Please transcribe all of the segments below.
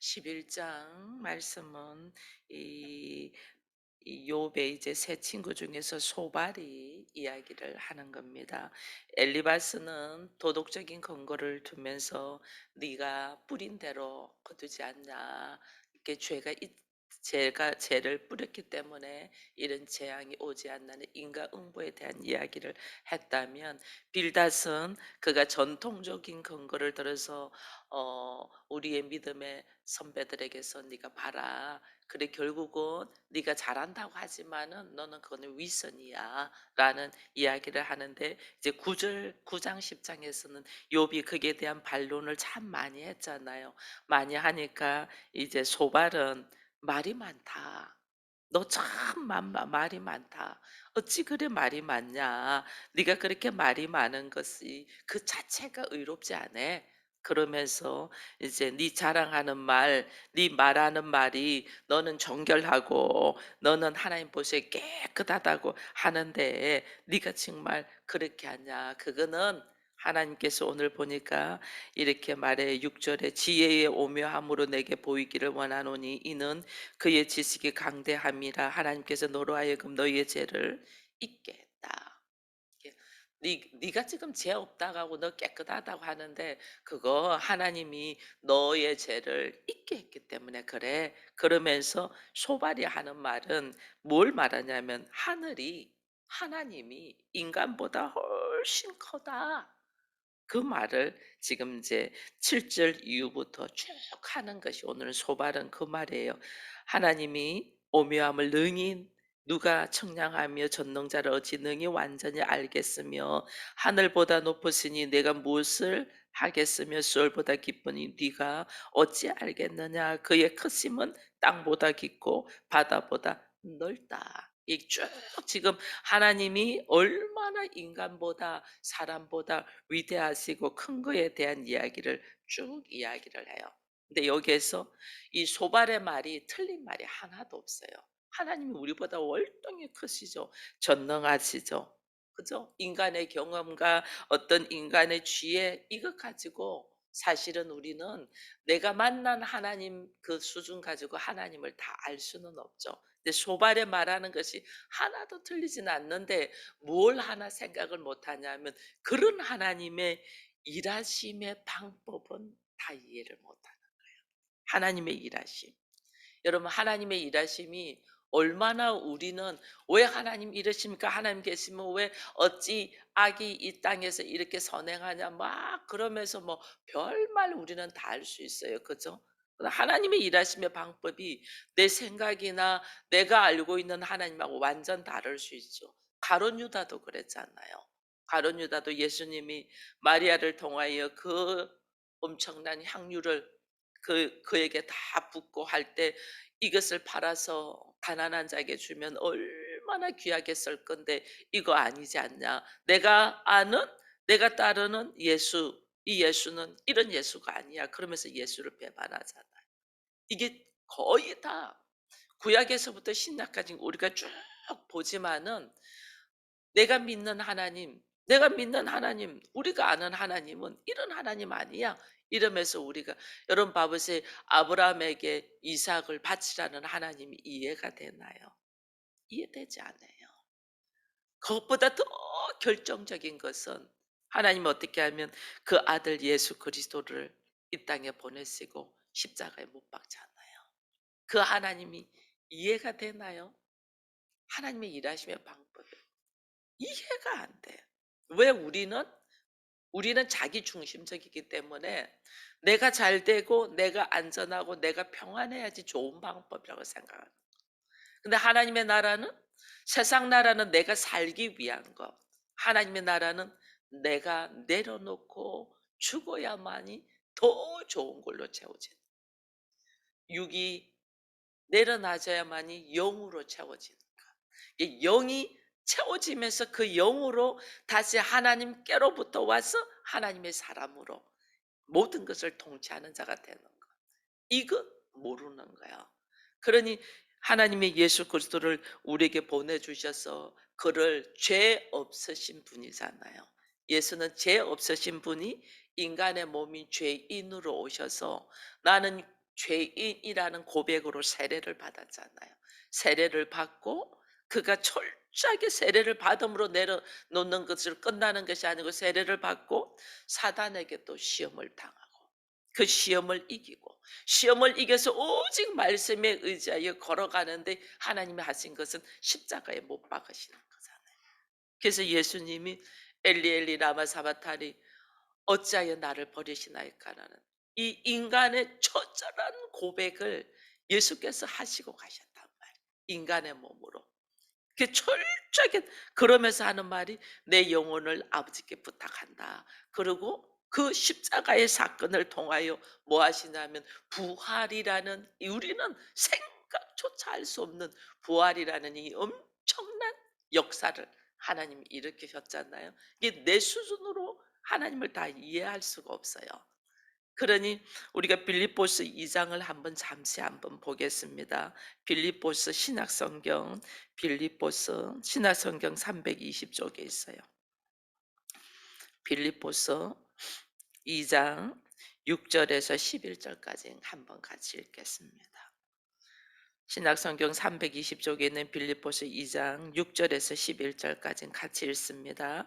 11장 말씀은 이, 이 욥의 이제 세 친구 중에서 소발이 이야기를 하는 겁니다. 엘리바스는 도덕적인 근거를 두면서 네가 뿌린 대로 거두지 않냐. 이게 죄가 있, 죄가 죄를 뿌렸기 때문에 이런 재앙이 오지 않는 인과 응보에 대한 이야기를 했다면 빌닷은 그가 전통적인 근거를 들어서 어 우리의 믿음의 선배들에게서 네가 봐라. 그래 결국은 네가 잘한다고 하지만은 너는 그거는 위선이야라는 이야기를 하는데 이제 9절 9장 10장에서는 욥이 그에 대한 반론을 참 많이 했잖아요. 많이 하니까 이제 소발은 말이 많다. 너 참 말이 많다. 어찌 그래 말이 많냐? 네가 그렇게 말이 많은 것이 그 자체가 의롭지 않아. 그러면서 이제 네 자랑하는 말, 네 말하는 말이 너는 정결하고 너는 하나님 보시기에 깨끗하다고 하는데 네가 정말 그렇게 하냐? 그거는 하나님께서 오늘 보니까 이렇게 말해 6절에 지혜의 오묘함으로 내게 보이기를 원하노니 이는 그의 지식이 강대함이라 하나님께서 너로 하여금 너희의 죄를 잊게 했다. 네, 네가 지금 죄 없다고 너 깨끗하다고 하는데 그거 하나님이 너의 죄를 잊게 했기 때문에 그래. 그러면서 소발이 하는 말은 뭘 말하냐면 하늘이 하나님이 인간보다 훨씬 커다. 그 말을 지금 이제 7절 이후부터 쭉 하는 것이 오늘 소발은 그 말이에요. 하나님이 오묘함을 능히 누가 청량하며 전능자를 어찌 능히 완전히 알겠으며 하늘보다 높으시니 내가 무엇을 하겠으며 수월보다 깊으니 네가 어찌 알겠느냐 그의 크심은 땅보다 깊고 바다보다 넓다. 이쭉 지금 하나님이 얼마나 인간보다 사람보다 위대하시고 큰 거에 대한 이야기를 쭉 이야기를 해요. 근데 여기에서 이 소발의 말이 틀린 말이 하나도 없어요. 하나님이 우리보다 월등히 크시죠. 전능하시죠. 그죠? 인간의 경험과 어떤 인간의 지혜 이것 가지고 사실은 우리는 내가 만난 하나님 그 수준 가지고 하나님을 다 알 수는 없죠. 근데 소발에 말하는 것이 하나도 틀리진 않는데 뭘 하나 생각을 못 하냐면 그런 하나님의 일하심의 방법은 다 이해를 못 하는 거예요. 하나님의 일하심. 여러분 하나님의 일하심이 얼마나 우리는 왜 하나님 이러십니까? 하나님 계시면 왜 어찌 악이 이 땅에서 이렇게 선행하냐 막 그러면서 뭐 별말 우리는 다 알 수 있어요. 그죠? 하나님의 일하심의 방법이 내 생각이나 내가 알고 있는 하나님하고 완전 다를 수 있죠. 가론 유다도 그랬잖아요. 가론 유다도 예수님이 마리아를 통하여 그 엄청난 향유를 그 그에게 다 붓고 할 때 이것을 팔아서 가난한 자에게 주면 얼마나 귀하게 쓸 건데 이거 아니지 않냐? 내가 아는 내가 따르는 예수 이 예수는 이런 예수가 아니야. 그러면서 예수를 배반하잖아요. 이게 거의 다 구약에서부터 신약까지 우리가 쭉 보지만은 내가 믿는 하나님, 내가 믿는 하나님, 우리가 아는 하나님은 이런 하나님 아니야. 이러면서 우리가 여러분 봐보세요. 아브라함에게 이삭을 바치라는 하나님이 이해가 되나요? 이해되지 않아요. 그것보다 더 결정적인 것은 하나님 어떻게 하면 그 아들 예수 그리스도를 이 땅에 보내시고 십자가에 못 박잖아요. 그 하나님이 이해가 되나요? 하나님의 일하심의 방법이 이해가 안 돼. 왜 우리는 우리는 자기 중심적이기 때문에 내가 잘 되고 내가 안전하고 내가 평안해야지 좋은 방법이라고 생각하는. 근데 하나님의 나라는 세상 나라는 내가 살기 위한 것. 하나님의 나라는 내가 내려놓고 죽어야만이 더 좋은 걸로 채워진. 육이 내려놔져야만이 영으로. 이 영이 채워지면서 그 영으로 다시 하나님께로부터 와서 하나님의 사람으로 모든 것을 통치하는 자가 되는 것. 이거 모르는 거야. 그러니 하나님의 예수 그리스도를 우리에게 보내주셔서 그를 죄 없으신 분이잖아요. 예수는 죄 없으신 분이 인간의 몸이 죄인으로 오셔서 나는 죄인이라는 고백으로 세례를 받았잖아요. 세례를 받고 그가 철저하게 세례를 받음으로 내려놓는 것을 끝나는 것이 아니고 세례를 받고 사단에게 또 시험을 당하고 그 시험을 이기고 시험을 이겨서 오직 말씀에 의지하여 걸어가는데 하나님이 하신 것은 십자가에 못 박으시는 거잖아요. 그래서 예수님이 엘리 엘리 라마 사바타리 어찌하여 나를 버리시나이까라는 이 인간의 처절한 고백을 예수께서 하시고 가셨단 말이에요. 인간의 몸으로. 그 철저하게 그러면서 하는 말이 내 영혼을 아버지께 부탁한다. 그리고 그 십자가의 사건을 통하여 뭐 하시냐면 부활이라는 이 우리는 생각조차 할 수 없는 부활이라는 이 엄청난 역사를 하나님이 일으키셨잖아요. 이게 내 수준으로 하나님을 다 이해할 수가 없어요. 그러니 우리가 빌립보스 2장을 한번 잠시 한번 보겠습니다. 빌립보스 신약성경 빌립보스 신약성경 320쪽에 있어요. 빌립보스 2장 6절에서 11절까지 한번 같이 읽겠습니다. 신약성경 320쪽에 있는 빌립보서 2장 6절에서 11절까지 같이 읽습니다.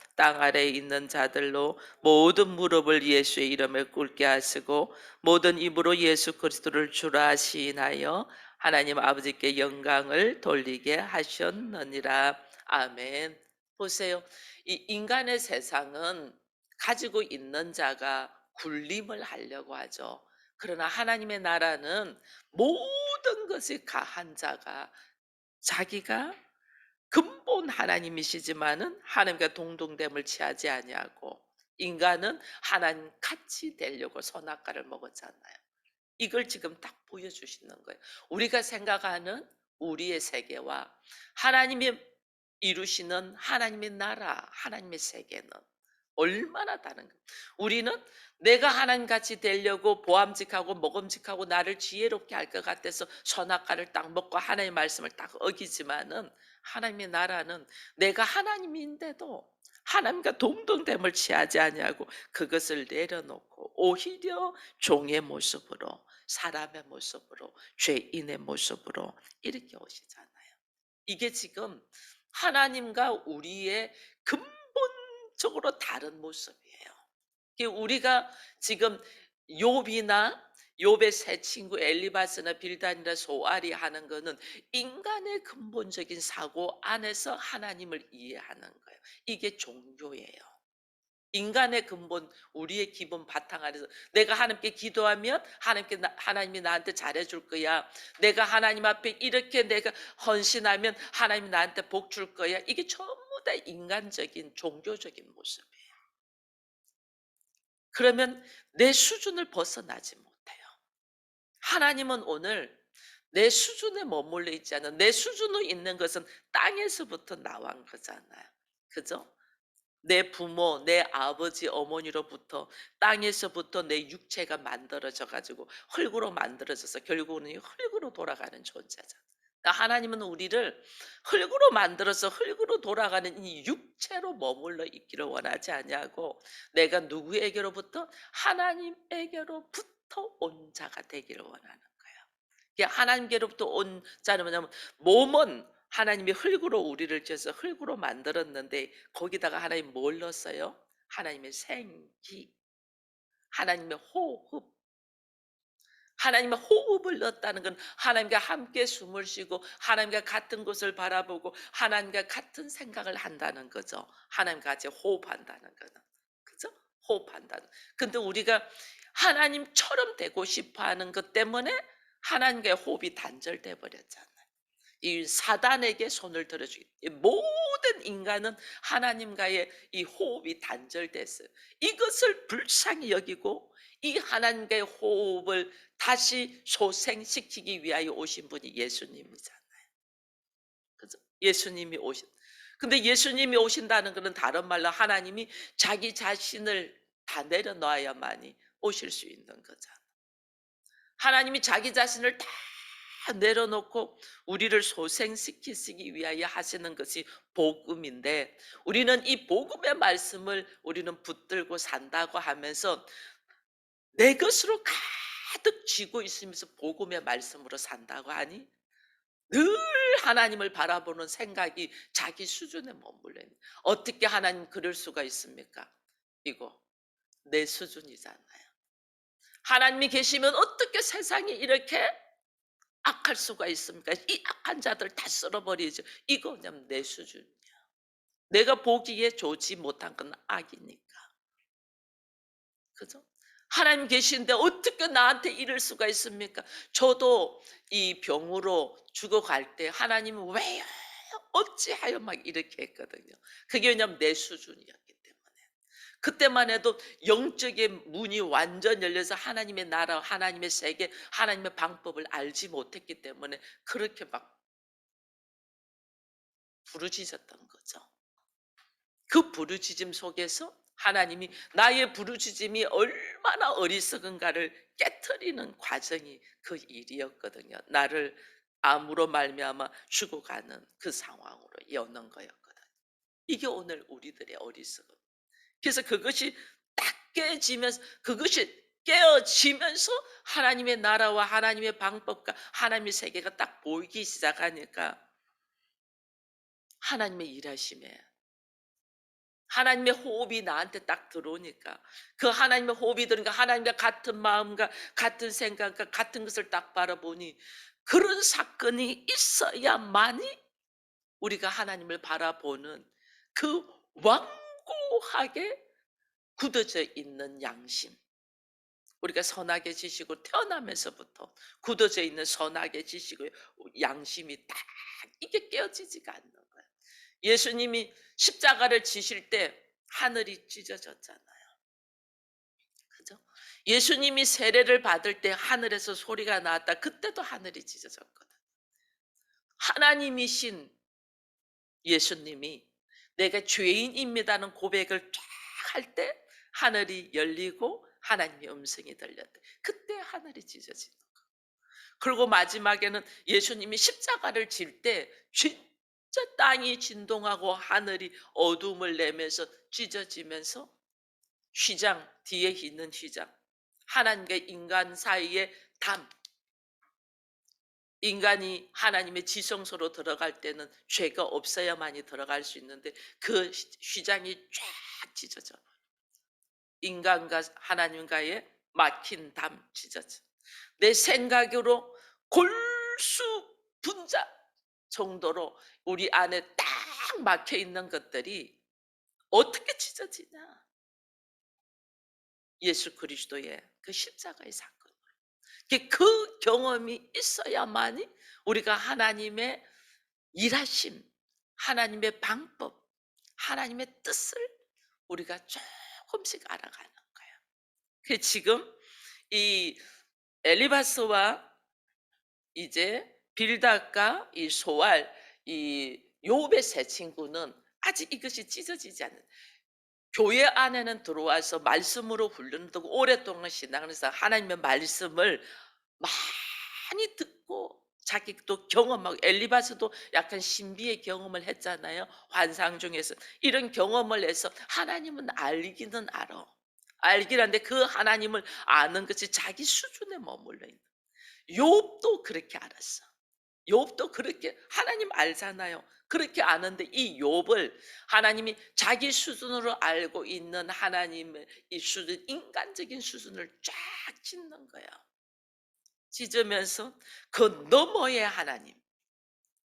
땅 아래에 있는 자들로 모든 무릎을 예수의 이름에 꿇게 하시고 모든 입으로 예수 그리스도를 주라 시인하여 하나님 아버지께 영광을 돌리게 하셨느니라. 아멘. 보세요. 이 인간의 세상은 가지고 있는 자가 굴림을 하려고 하죠. 그러나 하나님의 나라는 모든 것이 가한 자가 자기가 근본 하나님이시지만은 하나님과 동등됨을 취하지 아니하고 인간은 하나님 같이 되려고 선악과를 먹었잖아요. 이걸 지금 딱 보여주시는 거예요. 우리가 생각하는 우리의 세계와 하나님이 이루시는 하나님의 나라, 하나님의 세계는 얼마나 다른 가. 우리는 내가 하나님 같이 되려고 보암직하고 먹음직하고 나를 지혜롭게 할 것 같아서 선악과를 딱 먹고 하나님의 말씀을 딱 어기지만은 하나님의 나라는 내가 하나님인데도 하나님과 동등됨을 취하지 아니하고 그것을 내려놓고 오히려 종의 모습으로 사람의 모습으로 죄인의 모습으로 이렇게 오시잖아요. 이게 지금 하나님과 우리의 근본적으로 다른 모습이에요. 우리가 지금 욥이나 욥의 새 친구 엘리바스나 빌단이나 소알이 하는 거는 인간의 근본적인 사고 안에서 하나님을 이해하는 거예요. 이게 종교예요. 인간의 근본, 우리의 기본 바탕 안에서 내가 하나님께 기도하면 하나님께 나- 하나님이 나한테 잘해줄 거야. 내가 하나님 앞에 이렇게 내가 헌신하면 하나님이 나한테 복 줄 거야. 이게 전부 다 인간적인 종교적인 모습이에요. 그러면 내 수준을 벗어나지 못해요. 하나님은 오늘 내 수준에 머물러 있지 않아. 내 수준으로 있는 것은 땅에서부터 나온 거잖아요. 그죠? 내 부모, 내 아버지, 어머니로부터 땅에서부터 내 육체가 만들어져 가지고 흙으로 만들어져서 결국은 이 흙으로 돌아가는 존재잖아. 그러니까 하나님은 우리를 흙으로 만들어서 흙으로 돌아가는 이 육체로 머물러 있기를 원하지 아니하고 내가 누구에게로부터 하나님에게로부터 온 자가 되기를 원하는 거예요. 하나님께로부터 온 자는 뭐냐면 몸은 하나님이 흙으로 우리를 지어서 흙으로 만들었는데 거기다가 하나님 뭘 넣었어요? 하나님의 생기, 하나님의 호흡, 하나님의 호흡을 넣었다는 건 하나님과 함께 숨을 쉬고 하나님과 같은 곳을 바라보고 하나님과 같은 생각을 한다는 거죠. 하나님과 같이 호흡한다는 거는. 그죠? 호흡한다는. 근데 우리가 하나님처럼 되고 싶어 하는 것 때문에 하나님과의 호흡이 단절돼 버렸잖아요. 이 사단에게 손을 들어주기. 이 모든 인간은 하나님과의 이 호흡이 단절됐어요. 이것을 불쌍히 여기고 이 하나님과의 호흡을 다시 소생시키기 위하여 오신 분이 예수님이잖아요. 그죠? 예수님이 오신. 근데 예수님이 오신다는 것은 다른 말로 하나님이 자기 자신을 다 내려놓아야만이 오실 수 있는 거잖아. 하나님이 자기 자신을 다 내려놓고 우리를 소생시키시기 위하여 하시는 것이 복음인데 우리는 이 복음의 말씀을 우리는 붙들고 산다고 하면서 내 것으로 가득 쥐고 있으면서 복음의 말씀으로 산다고 하니 늘 하나님을 바라보는 생각이 자기 수준에 머물러 있는 어떻게 하나님 그럴 수가 있습니까? 이거 내 수준이잖아요. 하나님이 계시면 어떻게 세상이 이렇게 악할 수가 있습니까? 이 악한 자들 다 쓸어버리죠. 이거 그냥 내 수준이야. 내가 보기에 좋지 못한 건 악이니까. 그죠? 하나님 계신데 어떻게 나한테 이럴 수가 있습니까? 저도 이 병으로 죽어갈 때 하나님은 왜요? 어찌하여 막 이렇게 했거든요. 그게 왜냐면 내 수준이었기. 그때만 해도 영적인 문이 완전 열려서 하나님의 나라, 하나님의 세계, 하나님의 방법을 알지 못했기 때문에 그렇게 막 부르짖었던 거죠. 그 부르짖음 속에서 하나님이 나의 부르짖음이 얼마나 어리석은가를 깨뜨리는 과정이 그 일이었거든요. 나를 암으로 말미암아 죽어가는 그 상황으로 여는 거였거든요. 이게 오늘 우리들의 어리석음. 그래서 그것이 딱 깨지면서 그것이 깨어지면서 하나님의 나라와 하나님의 방법과 하나님의 세계가 딱 보이기 시작하니까 하나님의 일하심에 하나님의 호흡이 나한테 딱 들어오니까 그 하나님의 호흡이 들으니까 하나님과 같은 마음과 같은 생각과 같은 것을 딱 바라보니 그런 사건이 있어야만이 우리가 하나님을 바라보는 그완 고하게 굳어져 있는 양심 우리가 선하게 지시고 태어나면서부터 굳어져 있는 선하게 지시고 양심이 딱 이게 깨어지지가 않는 거예요. 예수님이 십자가를 지실 때 하늘이 찢어졌잖아요. 그죠? 예수님이 세례를 받을 때 하늘에서 소리가 나왔다. 그때도 하늘이 찢어졌거든. 하나님이신 예수님이 내가 죄인입니다는 고백을 쫙 할 때 하늘이 열리고 하나님의 음성이 들렸대. 그때 하늘이 찢어지는 거. 그리고 마지막에는 예수님이 십자가를 질 때 진짜 땅이 진동하고 하늘이 어둠을 내면서 찢어지면서 휘장 뒤에 있는 휘장 하나님과 인간 사이의 담 인간이 하나님의 지성소로 들어갈 때는 죄가 없어야만이 들어갈 수 있는데 그 휘장이 쫙 찢어져 인간과 하나님과의 막힌 담 찢어져 내 생각으로 골수 분자 정도로 우리 안에 딱 막혀 있는 것들이 어떻게 찢어지냐? 예수 그리스도의 그 십자가의 사건. 그 경험이 있어야만이 우리가 하나님의 일하심, 하나님의 방법, 하나님의 뜻을 우리가 조금씩 알아가는 거예요. 그 지금 이 엘리바스와 이제 빌닷과 이 소알, 이 요업의 세 친구는 아직 이것이 찢어지지 않는 교회 안에는 들어와서 말씀으로 훈련되고 오랫동안 신앙을 해서 하나님의 말씀을 많이 듣고 자기도 경험하고 엘리바스도 약간 신비의 경험을 했잖아요. 환상 중에서 이런 경험을 해서 하나님은 알기는 알아. 알긴 한데 그 하나님을 아는 것이 자기 수준에 머물러 있는. 욥도 그렇게 알았어. 욥도 그렇게 하나님 알잖아요. 그렇게 아는데 이 욥을 하나님이 자기 수준으로 알고 있는 하나님의 이 수준, 인간적인 수준을 쫙 짓는 거야. 찢으면서 그 너머의 하나님.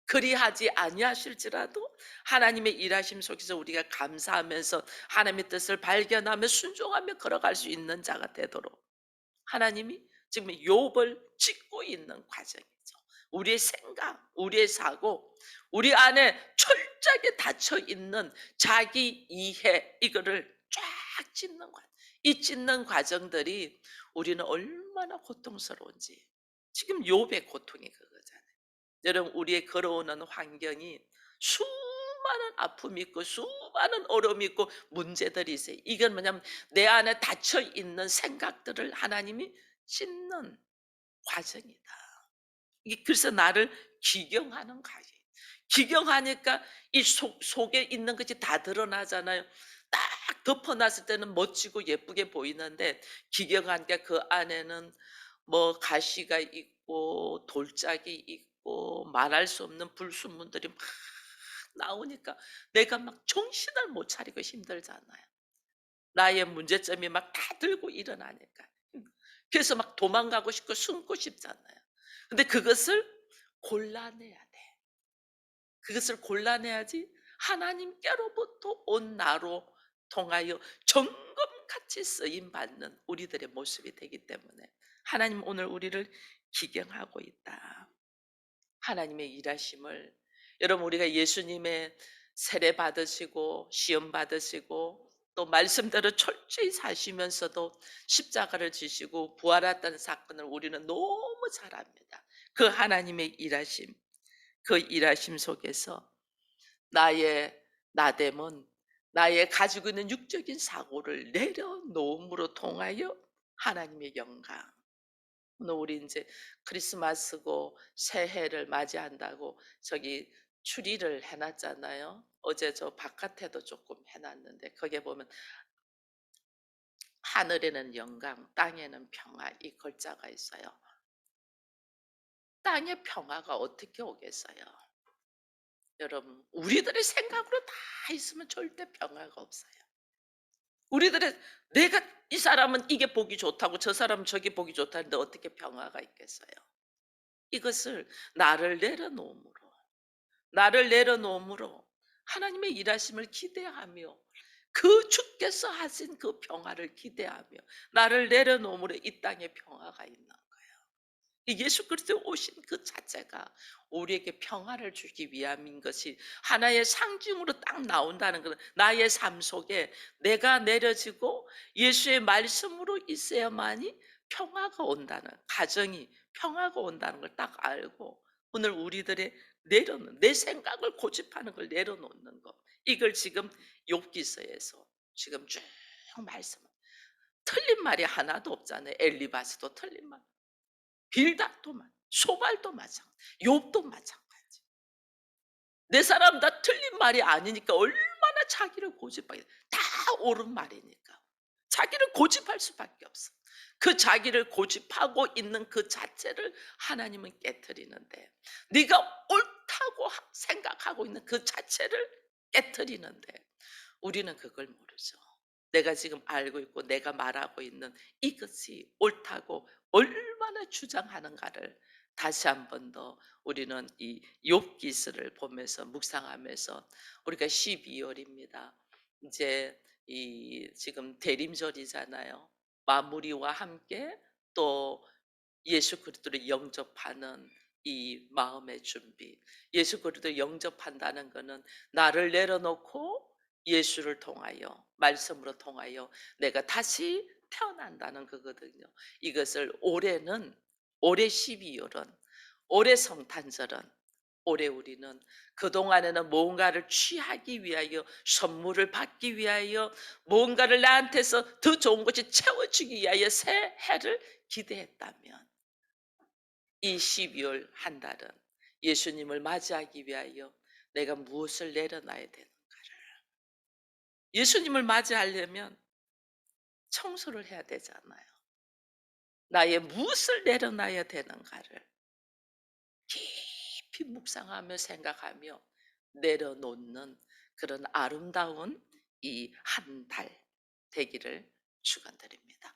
그리하지 아니하실지라도 하나님의 일하심 속에서 우리가 감사하면서 하나님의 뜻을 발견하며 순종하며 걸어갈 수 있는 자가 되도록 하나님이 지금 욥을 짓고 있는 과정이죠. 우리의 생각, 우리의 사고, 우리 안에 철저하게 닫혀 있는 자기 이해 이거를 쫙 짓는 것. 이 찢는 과정들이 우리는 얼마나 고통스러운지 지금 욥의 고통이 그거잖아요. 여러분 우리의 걸어오는 환경이 수많은 아픔이 있고 수많은 어려움이 있고 문제들이 있어요. 이건 뭐냐면 내 안에 닫혀 있는 생각들을 하나님이 찢는 과정이다. 그래서 나를 기경하는 과정. 기경하니까 이 속, 속에 있는 것이 다 드러나잖아요. 딱 덮어놨을 때는 멋지고 예쁘게 보이는데 기경하니까 그 안에는 뭐 가시가 있고 돌짝이 있고 말할 수 없는 불순물들이 막 나오니까 내가 막 정신을 못 차리고 힘들잖아요. 나의 문제점이 막 다 들고 일어나니까. 그래서 막 도망가고 싶고 숨고 싶잖아요. 근데 그것을 골라내야 돼. 그것을 골라내야지 하나님께로부터 온 나로 통하여 정금같이 쓰임 받는 우리들의 모습이 되기 때문에 하나님 오늘 우리를 기경하고 있다. 하나님의 일하심을 여러분 우리가 예수님의 세례 받으시고 시험 받으시고 또 말씀대로 철저히 사시면서도 십자가를 지시고 부활했다는 사건을 우리는 너무 잘 압니다. 그 하나님의 일하심, 그 일하심 속에서 나의 나됨은 나의 가지고 있는 육적인 사고를 내려놓음으로 통하여 하나님의 영광. 오늘 우리 이제 크리스마스고 새해를 맞이한다고 저기 추리를 해놨잖아요. 어제 저 바깥에도 조금 해놨는데 거기에 보면 하늘에는 영광, 땅에는 평화 이 글자가 있어요. 땅의 평화가 어떻게 오겠어요? 여러분, 우리들의 생각으로 다 있으면 절대 평화가 없어요. 우리들의 내가 이 사람은 이게 보기 좋다고 저 사람은 저게 보기 좋다는데 어떻게 평화가 있겠어요? 이것을 나를 내려놓음으로 나를 내려놓음으로 하나님의 일하심을 기대하며 그 주께서 하신 그 평화를 기대하며 나를 내려놓음으로 이 땅에 평화가 있는 거예요. 이 예수 그리스도 오신 그 자체가 우리에게 평화를 주기 위함인 것이 하나의 상징으로 딱 나온다는 것은 나의 삶 속에 내가 내려지고 예수의 말씀으로 있어야만이 평화가 온다는 가정이 평화가 온다는 걸 딱 알고 오늘 우리들의 내려놓는 내 생각을 고집하는 걸 내려놓는 거 이걸 지금 욥기서에서 지금 쭉 말씀 틀린 말이 하나도 없잖아요. 엘리바스도 틀린 말. 빌닷도 마 소발도 마찬가지 욥도 마찬가지. 내 사람 다 틀린 말이 아니니까 얼마나 자기를 고집하게 다 옳은 말이니까. 자기를 고집할 수밖에 없어 그 자기를 고집하고 있는 그 자체를 하나님은 깨뜨리는데 네가 옳다고 하- 생각하고 있는 그 자체를 깨뜨리는데 우리는 그걸 모르죠. 내가 지금 알고 있고 내가 말하고 있는 이것이 옳다고 얼마나 주장하는가를 다시 한 번 더 우리는 이 욥기스를 보면서 묵상하면서 우리가 12월입니다. 이제 이 지금 대림절이잖아요. 마무리와 함께 또 예수 그리스도를 영접하는 이 마음의 준비. 예수 그리스도를 영접한다는 것은 나를 내려놓고 예수를 통하여 말씀으로 통하여 내가 다시 태어난다는 거거든요. 이것을 올해는 올해 12월은 올해 성탄절은 올해 우리는 그동안에는 뭔가를 취하기 위하여 선물을 받기 위하여 뭔가를 나한테서 더 좋은 것이 채워주기 위하여 새 해를 기대했다면 이 12월 한 달은 예수님을 맞이하기 위하여 내가 무엇을 내려놔야 되는가를 예수님을 맞이하려면 청소를 해야 되잖아요. 나의 무엇을 내려놔야 되는가를 깊이 묵상하며 생각하며 내려놓는 그런 아름다운 이 한 달 되기를 축원드립니다.